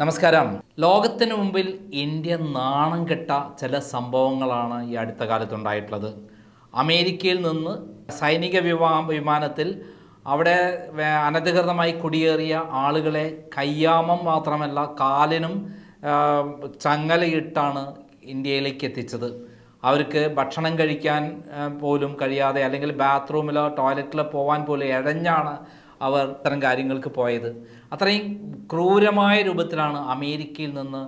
നമസ്കാരം. ലോകത്തിന് മുമ്പിൽ ഇന്ത്യ നാണം കെട്ട ചില സംഭവങ്ങളാണ് ഈ അടുത്ത കാലത്തുണ്ടായിട്ടുള്ളത്. അമേരിക്കയിൽ നിന്ന് സൈനിക വിമാ വിമാനത്തിൽ അവിടെ അനധികൃതമായി കുടിയേറിയ ആളുകളെ കയ്യാമം മാത്രമല്ല കാലിനും ചങ്ങലയിട്ടാണ് ഇന്ത്യയിലേക്ക് എത്തിച്ചത്. അവർക്ക് ഭക്ഷണം കഴിക്കാൻ പോലും കഴിയാതെ അല്ലെങ്കിൽ ബാത്റൂമിലോ ടോയ്ലറ്റിലോ പോകാൻ പോലും ഇഴഞ്ഞാണ് അവർ ഇത്തരം കാര്യങ്ങൾക്ക് പോയത്. അത്രയും ക്രൂരമായ രൂപത്തിലാണ് അമേരിക്കയിൽ നിന്ന്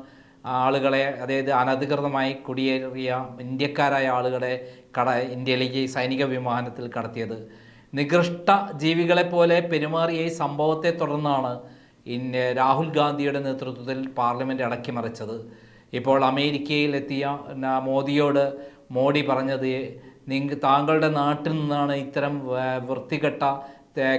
ആളുകളെ അതായത് അനധികൃതമായി കുടിയേറിയ ഇന്ത്യക്കാരായ ആളുകളെ കട ഇന്ത്യയിലേക്ക് സൈനിക വിമാനത്തിൽ കടത്തിയത്. നികൃഷ്ട ജീവികളെപ്പോലെ പെരുമാറിയ ഈ സംഭവത്തെ തുടർന്നാണ് ഇന്ന് രാഹുൽ ഗാന്ധിയുടെ നേതൃത്വത്തിൽ പാർലമെന്റ് അടക്കി മറിച്ചത്. ഇപ്പോൾ അമേരിക്കയിലെത്തിയ മോദിയോട് മോഡി പറഞ്ഞത് താങ്കളുടെ നാട്ടിൽ നിന്നാണ് ഇത്തരം വൃത്തികെട്ട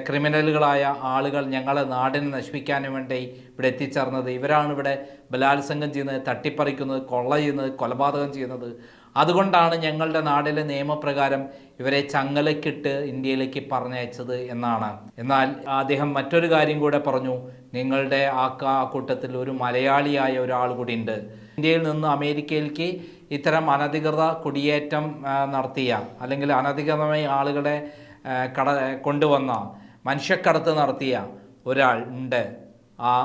ക്രിമിനലുകളായ ആളുകൾ ഞങ്ങളെ നാടിനെ നശിപ്പിക്കാനും വേണ്ടി ഇവിടെ എത്തിച്ചേർന്നത്. ഇവരാണ് ഇവിടെ ബലാത്സംഗം ചെയ്യുന്നത് തട്ടിപ്പറിക്കുന്നത് കൊള്ള ചെയ്യുന്നത് കൊലപാതകം ചെയ്യുന്നത്. അതുകൊണ്ടാണ് ഞങ്ങളുടെ നാടിലെ നിയമപ്രകാരം ഇവരെ ചങ്ങലക്കിട്ട് ഇന്ത്യയിലേക്ക് പറഞ്ഞയച്ചത് എന്നാണ്. എന്നാൽ അദ്ദേഹം മറ്റൊരു കാര്യം കൂടെ പറഞ്ഞു. നിങ്ങളുടെ ആ കൂട്ടത്തിൽ ഒരു മലയാളിയായ ഒരാൾ കൂടി ഉണ്ട്. ഇന്ത്യയിൽ നിന്ന് അമേരിക്കയിലേക്ക് ഇത്തരം അനധികൃത കുടിയേറ്റം നടത്തിയ അല്ലെങ്കിൽ അനധികൃതമായി ആളുകളെ കട കൊണ്ടുവന്ന മനുഷ്യക്കടത്ത് നടത്തിയ ഒരാൾ ഉണ്ട്.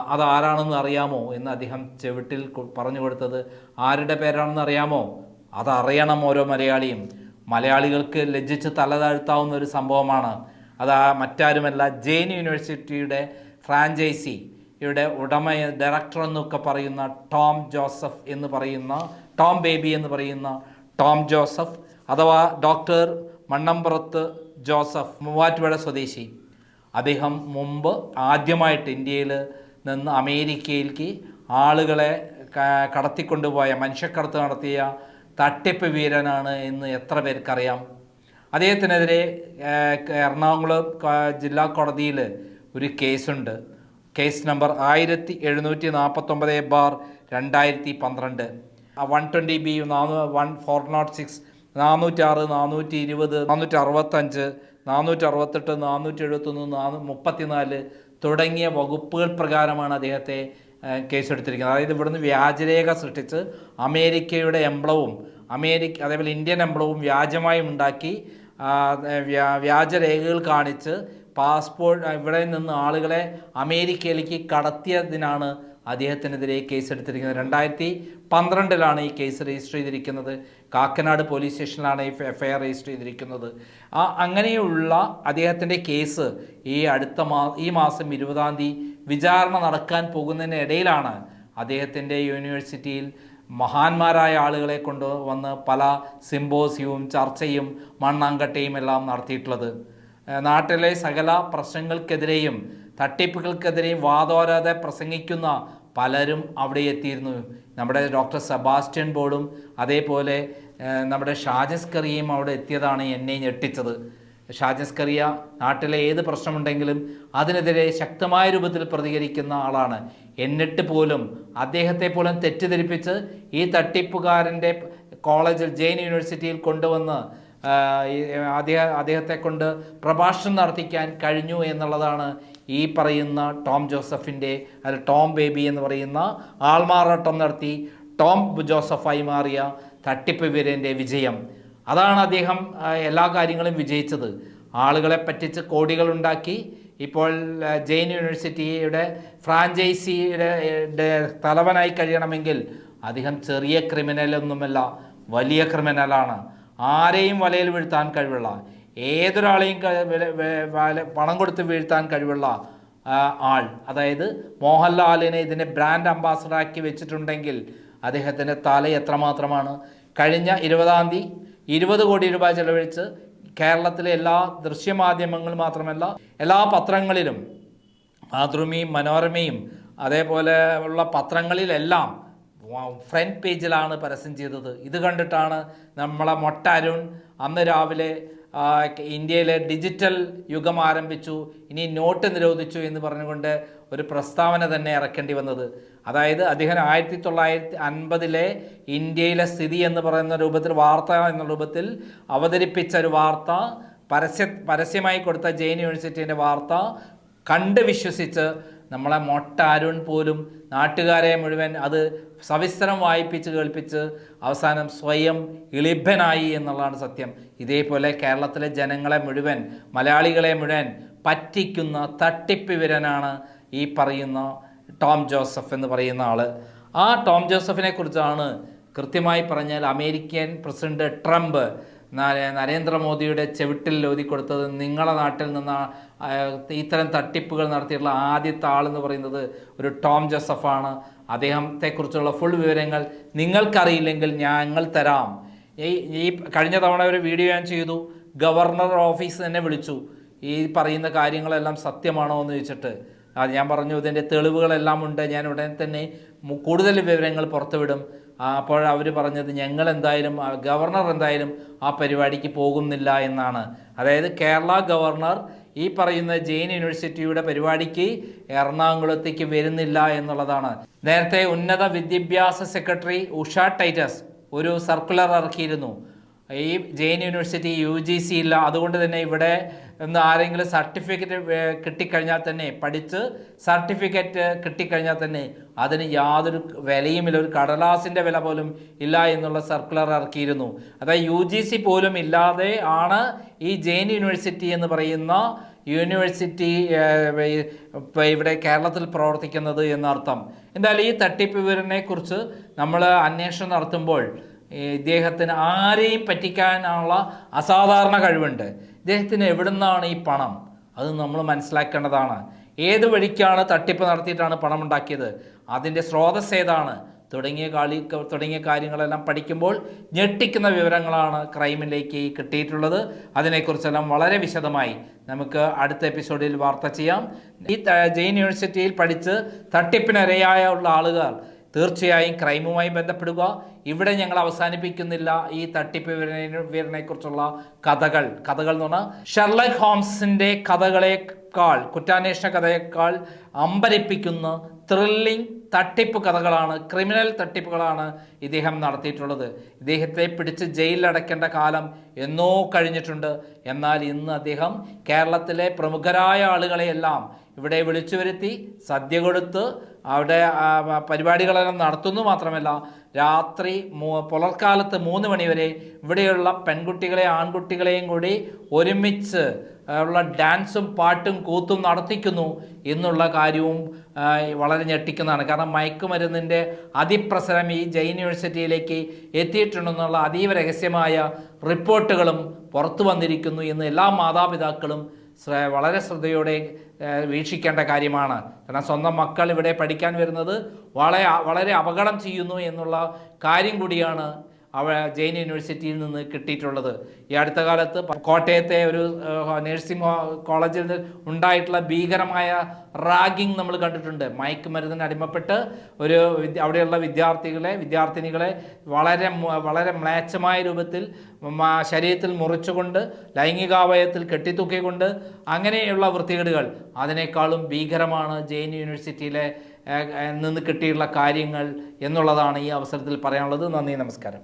അതാരാണെന്ന് അറിയാമോ എന്ന് അദ്ദേഹം ചെവിട്ടിൽ പറഞ്ഞു കൊടുത്തത് ആരുടെ പേരാണെന്ന് അറിയാമോ? അതറിയണം ഓരോ മലയാളിയും. മലയാളികൾക്ക് ലജ്ജിച്ച് തല താഴ്ത്താവുന്ന ഒരു സംഭവമാണ്. അത് മറ്റാരുമല്ല ജെയിൻ യൂണിവേഴ്സിറ്റിയുടെ ഫ്രാഞ്ചൈസി ഇവിടെ ഉടമ ഡയറക്ടർ എന്നൊക്കെ പറയുന്ന ടോം ജോസഫ് എന്ന് പറയുന്ന ടോം ബേബി എന്ന് പറയുന്ന ടോം ജോസഫ് അഥവാ ഡോക്ടർ മണ്ണമ്പുറത്ത് ജോസഫ് മൂവാറ്റുപുഴ സ്വദേശി. അദ്ദേഹം മുമ്പ് ആദ്യമായിട്ട് ഇന്ത്യയിൽ നിന്ന് അമേരിക്കയിലേക്ക് ആളുകളെ കടത്തിക്കൊണ്ടുപോയ മനുഷ്യക്കടത്ത് നടത്തിയ തട്ടിപ്പ് വീരനാണ് എന്ന് എത്ര പേർക്കറിയാം? അദ്ദേഹത്തിനെതിരെ എറണാകുളം ജില്ലാ കോടതിയിൽ ഒരു കേസുണ്ട്. കേസ് നമ്പർ ആയിരത്തി എഴുന്നൂറ്റി നാൽപ്പത്തൊമ്പത് ബാർ രണ്ടായിരത്തി പന്ത്രണ്ട് വൺ ട്വന്റി ബി നാനൂ വൺ ഫോർ നോട്ട് സിക്സ് നാനൂറ്റാറ് നാനൂറ്റി ഇരുപത് നാനൂറ്റി അറുപത്തഞ്ച് നാനൂറ്റി അറുപത്തെട്ട് നാനൂറ്റി എഴുപത്തൊന്ന് നാനൂ മുപ്പത്തിനാല് തുടങ്ങിയ വകുപ്പുകൾ പ്രകാരമാണ് അദ്ദേഹത്തെ കേസെടുത്തിരിക്കുന്നത്. അതായത് ഇവിടുന്ന് വ്യാജരേഖ സൃഷ്ടിച്ച് അമേരിക്കയുടെ എംബ്ലവും അമേരിക്ക അതേപോലെ ഇന്ത്യൻ എംബ്ലവും വ്യാജമായി ഉണ്ടാക്കി വ്യാ- വ്യാജരേഖകൾ കാണിച്ച് പാസ്പോർട്ട് ഇവിടെ നിന്ന് ആളുകളെ അമേരിക്കയിലേക്ക് കടത്തിയതിനാണ് അദ്ദേഹത്തിനെതിരെ കേസെടുത്തിരിക്കുന്നത് രണ്ടായിരത്തി പന്ത്രണ്ടിലാണ് ഈ കേസ് രജിസ്റ്റർ ചെയ്തിരിക്കുന്നത്. കാക്കനാട് പോലീസ് സ്റ്റേഷനിലാണ് ഈ എഫ് ഐ ആർ രജിസ്റ്റർ ചെയ്തിരിക്കുന്നത്. ആ അങ്ങനെയുള്ള അദ്ദേഹത്തിന്റെ കേസ് ഈ അടുത്ത മാ ഈ മാസം ഇരുപതാം തീയതി വിചാരണ നടക്കാൻ പോകുന്നതിനിടയിലാണ് അദ്ദേഹത്തിന്റെ യൂണിവേഴ്സിറ്റിയിൽ മഹാന്മാരായ ആളുകളെ കൊണ്ട് വന്ന് പല സിംബോസിയവും ചർച്ചയും മണ്ണാങ്കട്ടയും എല്ലാം നടത്തിയിട്ടുള്ളത്. നാട്ടിലെ സകല പ്രശ്നങ്ങൾക്കെതിരെയും തട്ടിപ്പുകൾക്കെതിരെയും വാതോരാതെ പ്രസംഗിക്കുന്ന പലരും അവിടെ എത്തിയിരുന്നു. നമ്മുടെ ഡോക്ടർ സെബാസ്റ്റ്യൻ ബോർഡും അതേപോലെ നമ്മുടെ ഷാജസ് കറിയും അവിടെ എത്തിയതാണ് എന്നെ ഞെട്ടിച്ചത്. ഷാജസ്കറിയ നാട്ടിലെ ഏത് പ്രശ്നമുണ്ടെങ്കിലും അതിനെതിരെ ശക്തമായ രൂപത്തിൽ പ്രതികരിക്കുന്ന ആളാണ്. എന്നിട്ട് പോലും അദ്ദേഹത്തെ പോലും തെറ്റിദ്ധരിപ്പിച്ച് ഈ തട്ടിപ്പുകാരന്റെ കോളേജിൽ ജെയിൻ യൂണിവേഴ്സിറ്റിയിൽ കൊണ്ടുവന്ന് അദ്ദേഹം അദ്ദേഹത്തെ കൊണ്ട് പ്രഭാഷണം നടത്തിക്കാൻ കഴിഞ്ഞു എന്നുള്ളതാണ് ഈ പറയുന്ന ടോം ജോസഫിന്റെ അല്ല ടോം ബേബി എന്ന് പറയുന്ന ആൾമാറാട്ടം നടത്തി ടോം ജോസഫായി മാറിയ തട്ടിപ്പ് വീരന്റെ വിജയം. അതാണ് അദ്ദേഹം എല്ലാ കാര്യങ്ങളും വിജയിച്ചത്. ആളുകളെ പറ്റിച്ച് കോടികൾ ഉണ്ടാക്കി. ഇപ്പോൾ ജെയിൻ യൂണിവേഴ്സിറ്റിയുടെ ഫ്രാഞ്ചൈസിയുടെ തലവനായി കഴിയണമെങ്കിൽ അദ്ദേഹം ചെറിയ ക്രിമിനലൊന്നുമല്ല വലിയ ക്രിമിനലാണ്. ആരെയും വലയിൽ വീഴ്ത്താൻ കഴിവുള്ള ഏതൊരാളെയും പണം കൊടുത്ത് വീഴ്ത്താൻ കഴിവുള്ള ആൾ. അതായത് മോഹൻലാലിനെ ഇതിനെ ബ്രാൻഡ് അംബാസഡറാക്കി വെച്ചിട്ടുണ്ടെങ്കിൽ അദ്ദേഹത്തിന്റെ തല എത്രമാത്രമാണ്? കഴിഞ്ഞ ഇരുപതാം തീയതി ഇരുപത് കോടി രൂപ ചെലവഴിച്ച് കേരളത്തിലെ എല്ലാ ദൃശ്യമാധ്യമങ്ങൾ മാത്രമല്ല എല്ലാ പത്രങ്ങളിലും മാതൃഭൂമിയും മനോരമയും അതേപോലെ ഉള്ള പത്രങ്ങളിലെല്ലാം ഫ്രണ്ട് പേജിലാണ് പരസ്യം ചെയ്തത്. ഇത് കണ്ടിട്ടാണ് നമ്മളെ മൊട്ട അരുൺ അന്ന് രാവിലെ ഇന്ത്യയിലെ ഡിജിറ്റൽ യുഗം ആരംഭിച്ചു ഇനി നോട്ട് നിരോധിച്ചു എന്ന് പറഞ്ഞുകൊണ്ട് ഒരു പ്രസ്താവന തന്നെ ഇറക്കേണ്ടി വന്നത്. അതായത് അദ്ദേഹം ആയിരത്തി തൊള്ളായിരത്തി അൻപതിലെ ഇന്ത്യയിലെ സ്ഥിതി എന്ന് പറയുന്ന രൂപത്തിൽ വാർത്ത എന്ന രൂപത്തിൽ അവതരിപ്പിച്ച ഒരു വാർത്ത പരസ്യ പരസ്യമായി കൊടുത്ത ജെയിൻ യൂണിവേഴ്സിറ്റീന്റെ വാർത്ത കണ്ട് വിശ്വസിച്ച് നമ്മളെ മൊട്ട അരുൺ പോലും നാട്ടുകാരെ മുഴുവൻ അത് സവിസ്തരം വായിപ്പിച്ച് കേൾപ്പിച്ച് അവസാനം സ്വയം ഇളിഭനായി എന്നുള്ളതാണ് സത്യം. ഇതേപോലെ കേരളത്തിലെ ജനങ്ങളെ മുഴുവൻ മലയാളികളെ മുഴുവൻ പറ്റിക്കുന്ന തട്ടിപ്പിവരനാണ് ഈ പറയുന്ന ടോം ജോസഫ് എന്ന് പറയുന്ന ആൾ ആ ടോം ജോസഫിനെ കുറിച്ചാണ് കൃത്യമായി പറഞ്ഞാൽ അമേരിക്കൻ പ്രസിഡന്റ് ട്രംപ് നരേന്ദ്രമോദിയുടെ ചെവിട്ടിൽ ലോതി കൊടുത്തത് നിങ്ങളുടെ നാട്ടിൽ നിന്ന് ഇത്തരം തട്ടിപ്പുകൾ നടത്തിയിട്ടുള്ള ആദ്യത്തെ ആളെന്ന് പറയുന്നത് ഒരു ടോം ജോസഫാണ്. അദ്ദേഹത്തെക്കുറിച്ചുള്ള ഫുൾ വിവരങ്ങൾ നിങ്ങൾക്കറിയില്ലെങ്കിൽ ഞങ്ങൾ തരാം. ഈ ഈ കഴിഞ്ഞ തവണ ഒരു വീഡിയോ ഞാൻ ചെയ്തു. ഗവർണർ ഓഫീസ് തന്നെ വിളിച്ചു. ഈ പറയുന്ന കാര്യങ്ങളെല്ലാം സത്യമാണോ എന്ന് ചോദിച്ചിട്ട്. അത് ഞാൻ പറഞ്ഞു ഇതിന്റെ തെളിവുകളെല്ലാം ഉണ്ട്. ഞാൻ ഉടനെ തന്നെ കൂടുതൽ വിവരങ്ങൾ പുറത്തുവിടും. അപ്പോൾ അവർ പറഞ്ഞത് ഞങ്ങൾ എന്തായാലും ഗവർണർ എന്തായാലും ആ പരിപാടിക്ക് പോകുന്നില്ല എന്നാണ്. അതായത് കേരള ഗവർണർ ഈ പറയുന്ന ജെയിൻ യൂണിവേഴ്സിറ്റിയുടെ പരിപാടിക്ക് എറണാകുളത്തേക്ക് വരുന്നില്ല എന്നുള്ളതാണ്. നേരത്തെ ഉന്നത വിദ്യാഭ്യാസ സെക്രട്ടറി ഉഷ ടൈറ്റസ് ഒരു സർക്കുലർ ഇറക്കിയിരുന്നു. ഈ Jain university U G C ഇല്ല. അതുകൊണ്ട് തന്നെ ഇവിടെ നിന്ന് ആരെങ്കിലും സർട്ടിഫിക്കറ്റ് കിട്ടിക്കഴിഞ്ഞാൽ തന്നെ പഠിച്ച് സർട്ടിഫിക്കറ്റ് കിട്ടിക്കഴിഞ്ഞാൽ തന്നെ അതിന് യാതൊരു വിലയുമില്ല. ഒരു കടലാസിന്റെ വില പോലും ഇല്ല എന്നുള്ള സർക്കുലർ ഇറക്കിയിരുന്നു. അതായത് യു ജി സി പോലും ഇല്ലാതെ ആണ് ഈ ജെയിൻ യൂണിവേഴ്സിറ്റി എന്ന് പറയുന്ന യൂണിവേഴ്സിറ്റി ഇവിടെ കേരളത്തിൽ പ്രവർത്തിക്കുന്നത് എന്നർത്ഥം. എന്തായാലും ഈ തട്ടിപ്പ് വിവരനെ കുറിച്ച് നമ്മൾ അന്വേഷണം നടത്തുമ്പോൾ ഇദ്ദേഹത്തിന് ആരെയും പറ്റിക്കാനുള്ള അസാധാരണ കഴിവുണ്ട്. ഇദ്ദേഹത്തിന് എവിടുന്നാണ് ഈ പണം? അത് നമ്മൾ മനസ്സിലാക്കേണ്ടതാണ്. ഏത് വഴിക്കാണ് തട്ടിപ്പ് നടത്തിയിട്ടാണ് പണം ഉണ്ടാക്കിയത്? അതിന്റെ സ്രോതസ് ഏതാണ്? തുടങ്ങിയ കാളി തുടങ്ങിയ കാര്യങ്ങളെല്ലാം പഠിക്കുമ്പോൾ ഞെട്ടിക്കുന്ന വിവരങ്ങളാണ് ക്രൈമിലേക്ക് കിട്ടിയിട്ടുള്ളത്. അതിനെക്കുറിച്ചെല്ലാം വളരെ വിശദമായി നമുക്ക് അടുത്ത എപ്പിസോഡിൽ വാർത്ത ചെയ്യാം. ഈ ജെയിൻ യൂണിവേഴ്സിറ്റിയിൽ പഠിച്ച് തട്ടിപ്പിനിരയായ ഉള്ള ആളുകൾ തീർച്ചയായും ക്രൈമുമായി ബന്ധപ്പെടുക. ഇവിടെ ഞങ്ങൾ അവസാനിപ്പിക്കുന്നില്ല ഈ തട്ടിപ്പ് വിവരനെ കുറിച്ചുള്ള കഥകൾ. കഥകൾ എന്ന് പറഞ്ഞാൽ ഷെർലക് ഹോംസിന്റെ കഥകളെക്കാൾ കുറ്റാന്വേഷണ കഥയേക്കാൾ അമ്പരിപ്പിക്കുന്ന ത്രില്ലിംഗ് തട്ടിപ്പ് കഥകളാണ് ക്രിമിനൽ തട്ടിപ്പുകളാണ് ഇദ്ദേഹം നടത്തിയിട്ടുള്ളത്. ഇദ്ദേഹത്തെ പിടിച്ച് ജയിലിലടക്കേണ്ട കാലം എന്നോ കഴിഞ്ഞിട്ടുണ്ട്. എന്നാൽ ഇന്ന് അദ്ദേഹം കേരളത്തിലെ പ്രമുഖരായ ആളുകളെയെല്ലാം ഇവിടെ വിളിച്ചു വരുത്തി സദ്യ കൊടുത്ത് അവിടെ പരിപാടികളെല്ലാം നടത്തുന്നു മാത്രമല്ല രാത്രി പുലർക്കാലത്ത് മൂന്ന് മണിവരെ ഇവിടെയുള്ള പെൺകുട്ടികളെ ആൺകുട്ടികളെയും കൂടി ഒരുമിച്ച് ഉള്ള ഡാൻസും പാട്ടും കൂത്തും നടത്തിക്കുന്നു എന്നുള്ള കാര്യവും വളരെ ഞെട്ടിക്കുന്നതാണ്. കാരണം മയക്കുമരുന്നിന്റെ അതിപ്രസരം ഈ ജൈൻ യൂണിവേഴ്സിറ്റിയിലേക്ക് എത്തിയിട്ടുണ്ടെന്നുള്ള അതീവ രഹസ്യമായ റിപ്പോർട്ടുകളും പുറത്തു വന്നിരിക്കുന്നു എന്ന് എല്ലാ മാതാപിതാക്കളും വളരെ ശ്രദ്ധയോടെ വീക്ഷിക്കേണ്ട കാര്യമാണ്. കാരണം സ്വന്തം മക്കൾ ഇവിടെ പഠിക്കാൻ വരുന്നത് വളരെ വളരെ അപകടം ചെയ്യുന്നു എന്നുള്ള കാര്യം കൂടിയാണ് അവ ജെയിൻ യൂണിവേഴ്സിറ്റിയിൽ നിന്ന് കിട്ടിയിട്ടുള്ളത്. ഈ അടുത്ത കാലത്ത് കോട്ടയത്തെ ഒരു നേഴ്സിംഗ് കോളേജിൽ ഉണ്ടായിട്ടുള്ള ഭീകരമായ റാഗിങ് നമ്മൾ കണ്ടിട്ടുണ്ട്. മയക്കുമരുന്നിന് അടിമപ്പെട്ട് ഒരു അവിടെയുള്ള വിദ്യാർത്ഥികളെ വിദ്യാർത്ഥിനികളെ വളരെ വളരെ മ്ലേച്ഛമായ രൂപത്തിൽ ശരീരത്തിൽ മുറിച്ചുകൊണ്ട് ലൈംഗികാവയത്തിൽ കെട്ടിത്തൂക്കിക്കൊണ്ട് അങ്ങനെയുള്ള വൃത്തികേടുകൾ. അതിനേക്കാളും ഭീകരമാണ് ജെയിൻ യൂണിവേഴ്സിറ്റിയിലെ നിന്ന് കിട്ടിയുള്ള കാര്യങ്ങൾ എന്നുള്ളതാണ് ഈ അവസരത്തിൽ പറയാനുള്ളത്. നന്ദി നമസ്കാരം.